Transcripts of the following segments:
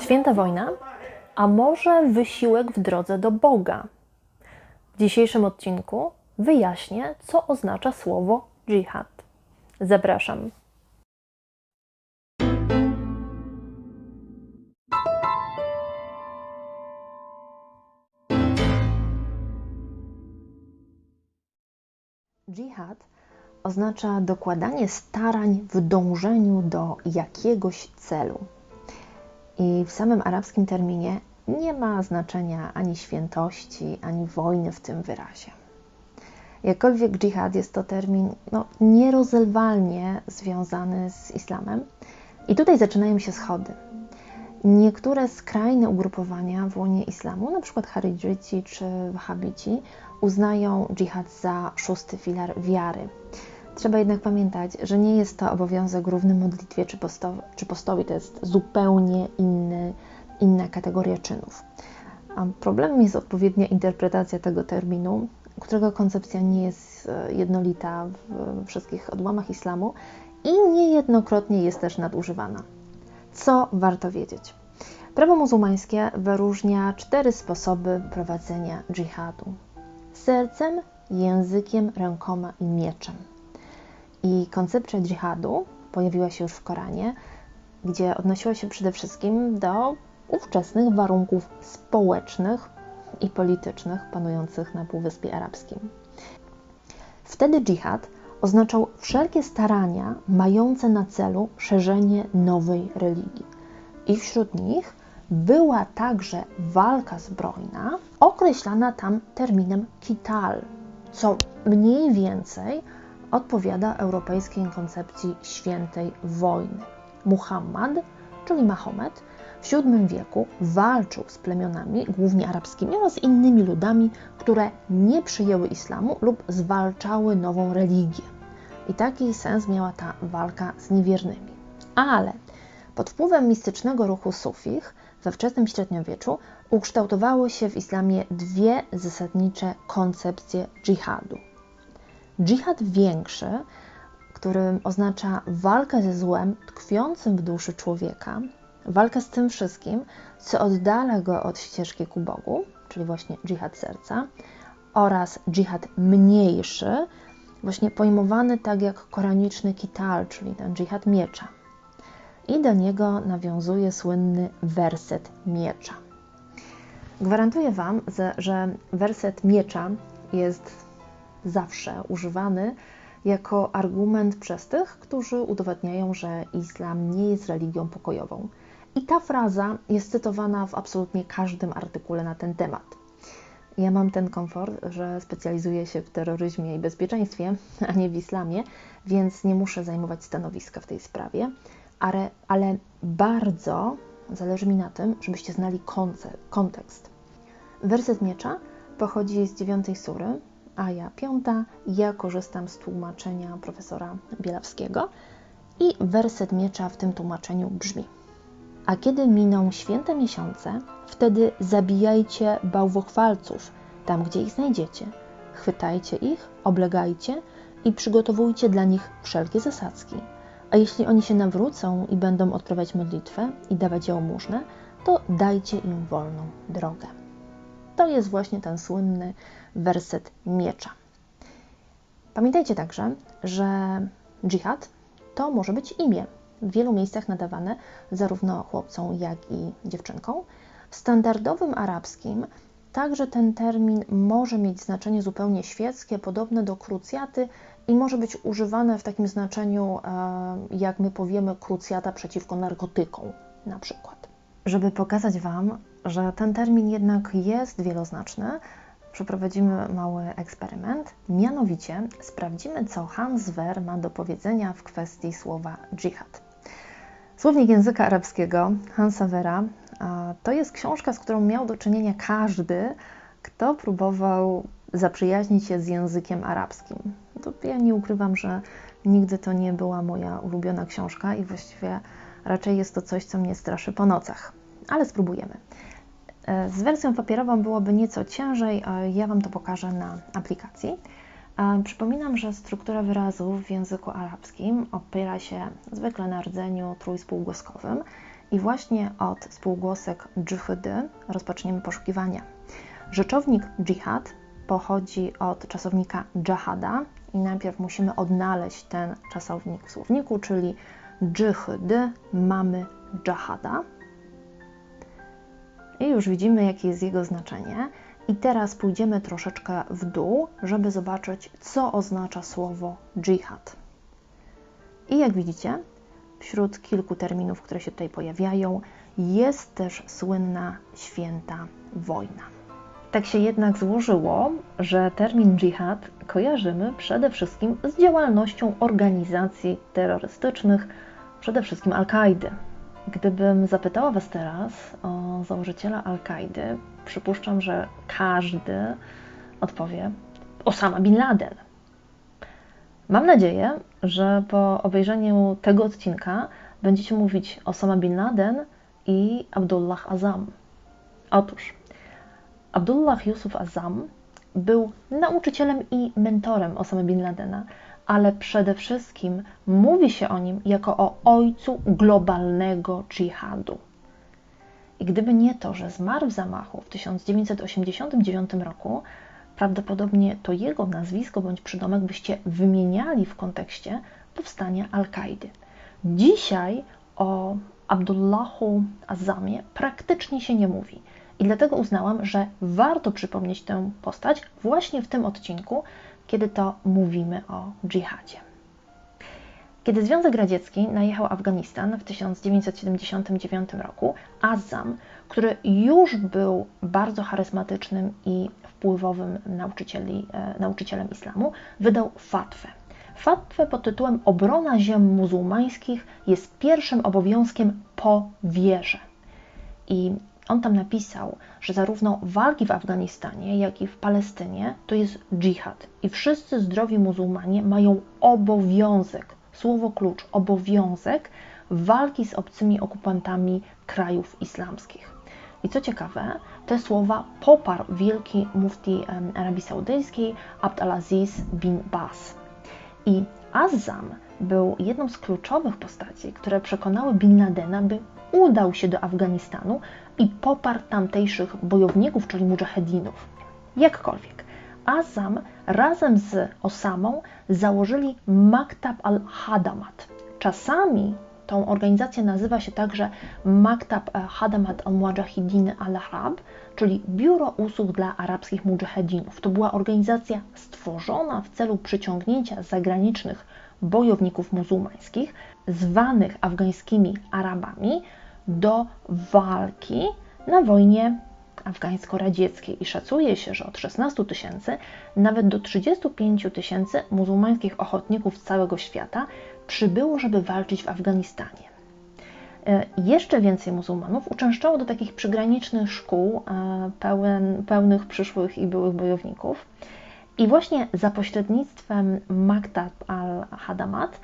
Święta wojna, a może wysiłek w drodze do Boga? W dzisiejszym odcinku wyjaśnię, co oznacza słowo dżihad. Zapraszam. Dżihad oznacza dokładanie starań w dążeniu do jakiegoś celu. I w samym arabskim terminie nie ma znaczenia ani świętości, ani wojny w tym wyrazie. Jakkolwiek dżihad jest to termin no, nierozerwalnie związany z islamem, i tutaj zaczynają się schody. Niektóre skrajne ugrupowania w łonie islamu, np. Haridżyci czy Wahhabici, uznają dżihad za szósty filar wiary. Trzeba jednak pamiętać, że nie jest to obowiązek równy modlitwie czy, postowi, czy postowi, to jest zupełnie inny, inna kategoria czynów. Problemem jest odpowiednia interpretacja tego terminu, którego koncepcja nie jest e, jednolita w wszystkich odłamach islamu i niejednokrotnie jest też nadużywana. Co warto wiedzieć? Prawo muzułmańskie wyróżnia cztery sposoby prowadzenia dżihadu: sercem, językiem, rękoma i mieczem. I koncepcja dżihadu pojawiła się już w Koranie, gdzie odnosiła się przede wszystkim do ówczesnych warunków społecznych i politycznych panujących na Półwyspie Arabskim. Wtedy dżihad oznaczał wszelkie starania mające na celu szerzenie nowej religii. I wśród nich była także walka zbrojna, określana tam terminem kital, co mniej więcej odpowiada europejskiej koncepcji świętej wojny. Muhammad, czyli Mahomet, w VII wieku walczył z plemionami, głównie arabskimi, oraz innymi ludami, które nie przyjęły islamu lub zwalczały nową religię. I taki sens miała ta walka z niewiernymi. Ale pod wpływem mistycznego ruchu sufich we wczesnym średniowieczu ukształtowały się w islamie dwie zasadnicze koncepcje dżihadu. Dżihad większy, który oznacza walkę ze złem tkwiącym w duszy człowieka, walkę z tym wszystkim, co oddala go od ścieżki ku Bogu, czyli właśnie dżihad serca, oraz dżihad mniejszy, właśnie pojmowany tak jak koraniczny kital, czyli ten dżihad miecza. I do niego nawiązuje słynny werset miecza. Gwarantuję Wam, że werset miecza jest zawsze używany jako argument przez tych, którzy udowadniają, że islam nie jest religią pokojową. I ta fraza jest cytowana w absolutnie każdym artykule na ten temat. Ja mam ten komfort, że specjalizuję się w terroryzmie i bezpieczeństwie, a nie w islamie, więc nie muszę zajmować stanowiska w tej sprawie, ale, ale bardzo zależy mi na tym, żebyście znali kontekst. Werset miecza pochodzi z dziewiątej sury, a ja piąta. Ja korzystam z tłumaczenia profesora Bielawskiego i werset miecza w tym tłumaczeniu brzmi: A kiedy miną święte miesiące, wtedy zabijajcie bałwochwalców tam, gdzie ich znajdziecie. Chwytajcie ich, oblegajcie i przygotowujcie dla nich wszelkie zasadzki. A jeśli oni się nawrócą i będą odprawiać modlitwę i dawać jałmużnę, to dajcie im wolną drogę. To jest właśnie ten słynny werset miecza. Pamiętajcie także, że dżihad to może być imię, w wielu miejscach nadawane zarówno chłopcom, jak i dziewczynkom. W standardowym arabskim także ten termin może mieć znaczenie zupełnie świeckie, podobne do krucjaty i może być używane w takim znaczeniu, jak my powiemy, krucjata przeciwko narkotykom na przykład. Żeby pokazać Wam, że ten termin jednak jest wieloznaczny, przeprowadzimy mały eksperyment. Mianowicie sprawdzimy, co Hans Wer ma do powiedzenia w kwestii słowa dżihad. Słownik języka arabskiego Hansa Wera to jest książka, z którą miał do czynienia każdy, kto próbował zaprzyjaźnić się z językiem arabskim. To ja nie ukrywam, że nigdy to nie była moja ulubiona książka i właściwie raczej jest to coś, co mnie straszy po nocach. Ale spróbujemy. Z wersją papierową byłoby nieco ciężej, ja Wam to pokażę na aplikacji. Przypominam, że struktura wyrazów w języku arabskim opiera się zwykle na rdzeniu trójspółgłoskowym i właśnie od spółgłosek dżihdy rozpoczniemy poszukiwania. Rzeczownik dżihad pochodzi od czasownika dżahada i najpierw musimy odnaleźć ten czasownik w słowniku, czyli dżihdy mamy dżahada. I już widzimy, jakie jest jego znaczenie. I teraz pójdziemy troszeczkę w dół, żeby zobaczyć, co oznacza słowo dżihad. I jak widzicie, wśród kilku terminów, które się tutaj pojawiają, jest też słynna święta wojna. Tak się jednak złożyło, że termin dżihad kojarzymy przede wszystkim z działalnością organizacji terrorystycznych, przede wszystkim Al-Kaidy. Gdybym zapytała Was teraz o założyciela Al-Kaidy, przypuszczam, że każdy odpowie Osama Bin Laden. Mam nadzieję, że po obejrzeniu tego odcinka będziecie mówić Osama Bin Laden i Abdullah Azam. Otóż Abdullah Yusuf Azam był nauczycielem i mentorem Osama Bin Ladena, ale przede wszystkim mówi się o nim jako o ojcu globalnego dżihadu. I gdyby nie to, że zmarł w zamachu w 1989 roku, prawdopodobnie to jego nazwisko bądź przydomek byście wymieniali w kontekście powstania Al-Kaidy. Dzisiaj o Abdullahu Azamie praktycznie się nie mówi. I dlatego uznałam, że warto przypomnieć tę postać właśnie w tym odcinku, kiedy to mówimy o dżihadzie. Kiedy Związek Radziecki najechał Afganistan w 1979 roku, Azam, który już był bardzo charyzmatycznym i wpływowym e, nauczycielem islamu, wydał fatwę. Fatwę pod tytułem Obrona ziem muzułmańskich jest pierwszym obowiązkiem po wierze. I on tam napisał, że zarówno walki w Afganistanie, jak i w Palestynie to jest dżihad i wszyscy zdrowi muzułmanie mają obowiązek, słowo klucz, obowiązek walki z obcymi okupantami krajów islamskich. I co ciekawe, te słowa poparł wielki mufti Arabii Saudyjskiej Abd al-Aziz bin Bas. I Azam był jedną z kluczowych postaci, które przekonały Bin Ladena, by udał się do Afganistanu i poparł tamtejszych bojowników, czyli mujahedinów. Jakkolwiek, Azam razem z Osamą założyli Maktab al-Hadamat. Czasami tą organizację nazywa się także Maktab Hadamat al-Mujahidin al-Arab, czyli Biuro Usług dla Arabskich Mujahedinów. To była organizacja stworzona w celu przyciągnięcia zagranicznych bojowników muzułmańskich, zwanych afgańskimi Arabami, do walki na wojnie afgańsko-radzieckiej i szacuje się, że od 16 tysięcy nawet do 35 tysięcy muzułmańskich ochotników z całego świata przybyło, żeby walczyć w Afganistanie. E, jeszcze więcej muzułmanów uczęszczało do takich przygranicznych szkół e, pełen, pełnych przyszłych i byłych bojowników. I właśnie za pośrednictwem Maktab al-Hadamat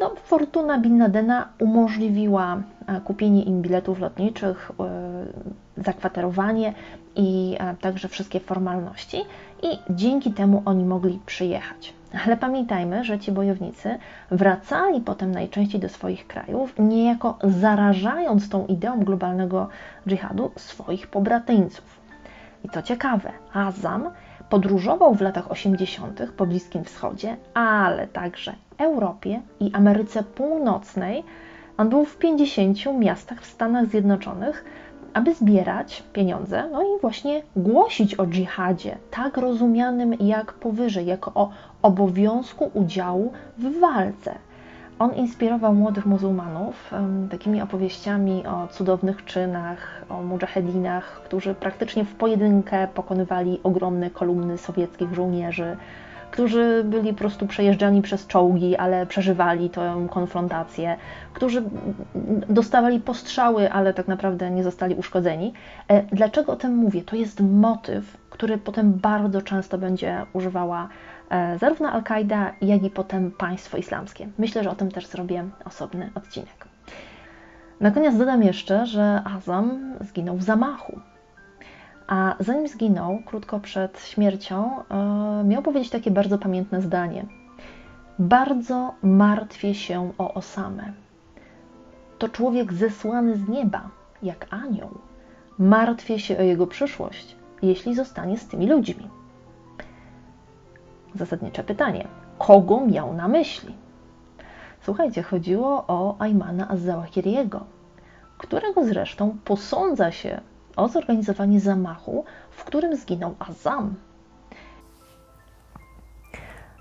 no, fortuna Bin Ladena umożliwiła kupienie im biletów lotniczych, e, zakwaterowanie i e, także wszystkie formalności i dzięki temu oni mogli przyjechać. Ale pamiętajmy, że ci bojownicy wracali potem najczęściej do swoich krajów, niejako zarażając tą ideą globalnego dżihadu swoich pobratyńców. I co ciekawe, Azam podróżował w latach 80. po Bliskim Wschodzie, ale także Europie i Ameryce Północnej. On był w 50 miastach w Stanach Zjednoczonych, aby zbierać pieniądze, no i właśnie głosić o dżihadzie, tak rozumianym jak powyżej, jako o obowiązku udziału w walce. On inspirował młodych muzułmanów um, takimi opowieściami o cudownych czynach, o mujahedinach, którzy praktycznie w pojedynkę pokonywali ogromne kolumny sowieckich żołnierzy, którzy byli po prostu przejeżdżani przez czołgi, ale przeżywali tę konfrontację, którzy dostawali postrzały, ale tak naprawdę nie zostali uszkodzeni. E, dlaczego o tym mówię? To jest motyw, który potem bardzo często będzie używała e, zarówno Al-Kaida, jak i potem państwo islamskie. Myślę, że o tym też zrobię osobny odcinek. Na koniec dodam jeszcze, że Azam zginął w zamachu. A zanim zginął, krótko przed śmiercią, e, miał powiedzieć takie bardzo pamiętne zdanie. Bardzo martwię się o Osamę. To człowiek zesłany z nieba, jak anioł. Martwię się o jego przyszłość, jeśli zostanie z tymi ludźmi. Zasadnicze pytanie: kogo miał na myśli? Słuchajcie, chodziło o Aymana Az-Zawahiriego, którego zresztą posądza się o zorganizowanie zamachu, w którym zginął Azam.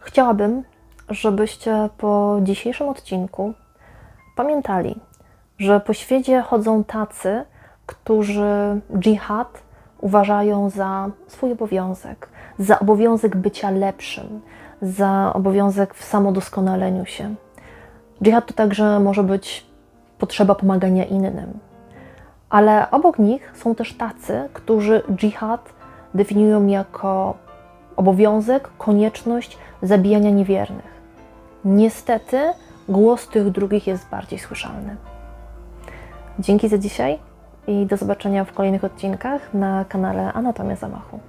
Chciałabym, żebyście po dzisiejszym odcinku pamiętali, że po świecie chodzą tacy, którzy dżihad uważają za swój obowiązek, za obowiązek bycia lepszym, za obowiązek w samodoskonaleniu się. Dżihad to także może być potrzeba pomagania innym. Ale obok nich są też tacy, którzy dżihad definiują jako obowiązek, konieczność zabijania niewiernych. Niestety głos tych drugich jest bardziej słyszalny. Dzięki za dzisiaj i do zobaczenia w kolejnych odcinkach na kanale Anatomia Zamachu.